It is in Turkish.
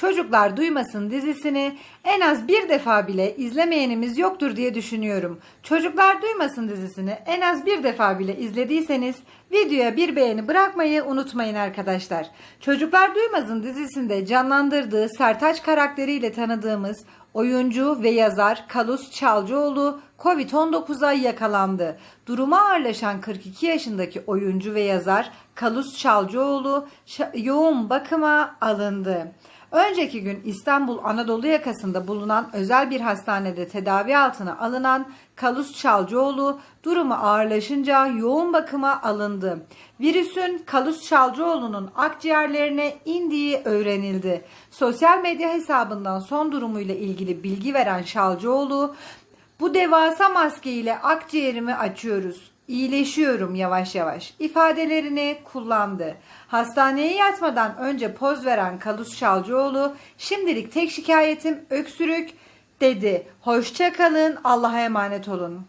Çocuklar Duymasın dizisini en az bir defa bile izlemeyenimiz yoktur diye düşünüyorum. Çocuklar Duymasın dizisini en az bir defa bile izlediyseniz videoya bir beğeni bırakmayı unutmayın arkadaşlar. Çocuklar Duymasın dizisinde canlandırdığı Sertaç karakteriyle tanıdığımız oyuncu ve yazar Kalus Çalcıoğlu Covid-19'a yakalandı. Duruma ağırlaşan 42 yaşındaki oyuncu ve yazar Kalus Çalcıoğlu yoğun bakıma alındı. Önceki gün İstanbul Anadolu yakasında bulunan özel bir hastanede tedavi altına alınan Kalus Çalcıoğlu durumu ağırlaşınca yoğun bakıma alındı. Virüsün Kalus Çalcıoğlu'nun akciğerlerine indiği öğrenildi. Sosyal medya hesabından son durumuyla ilgili bilgi veren Çalcıoğlu, bu devasa maske ile akciğerimi açıyoruz. İyileşiyorum yavaş yavaş ifadelerini kullandı. Hastaneye yatmadan önce poz veren Kalus Çalcıoğlu şimdilik tek şikayetim öksürük dedi. Hoşça kalın Allah'a emanet olun.